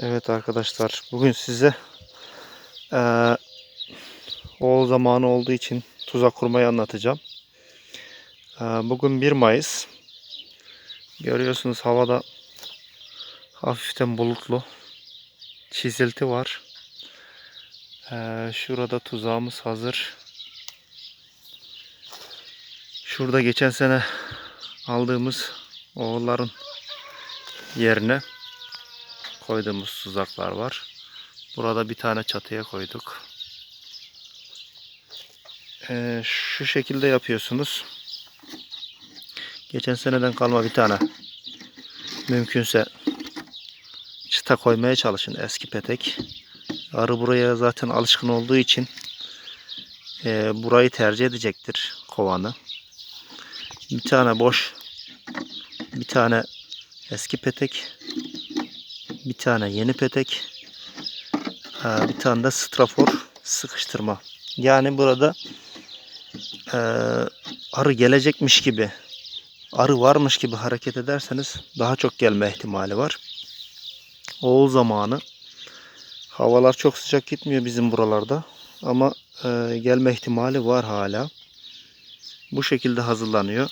Evet arkadaşlar bugün size eee oğul zamanı olduğu için tuzak kurmayı anlatacağım. Eee, bugün 1 Mayıs. Görüyorsunuz havada hafiften bulutlu. Çizilti var. Eee, şurada tuzağımız hazır. Şurada geçen sene aldığımız oğulların yerine koyduğumuz tuzaklar var. Burada bir tane çatıya koyduk. Ee, şu şekilde yapıyorsunuz. Geçen seneden kalma bir tane. Mümkünse çıta koymaya çalışın eski petek. Arı buraya zaten alışkın olduğu için e, burayı tercih edecektir kovanı. Bir tane boş, bir tane eski petek, bir tane yeni petek, eee, bir tane de strafor sıkıştırma. Yani burada eee, arı gelecekmiş gibi, arı varmış gibi hareket ederseniz daha çok gelme ihtimali var. Oğul zamanı havalar çok sıcak gitmiyor bizim buralarda ama eee, gelme ihtimali var hala. Bu şekilde hazırlanıyor.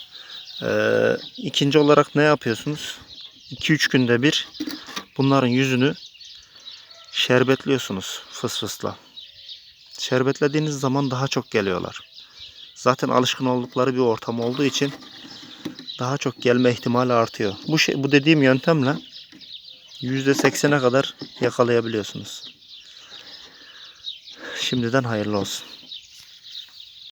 Eee ikinci olarak ne yapıyorsunuz? 2-3 günde bir bunların yüzünü şerbetliyorsunuz fıs fısla. Şerbetlediğiniz zaman daha çok geliyorlar. Zaten alışkın oldukları bir ortam olduğu için daha çok gelme ihtimali artıyor. Bu şey, bu dediğim yöntemle %80'e kadar yakalayabiliyorsunuz. Şimdiden hayırlı olsun.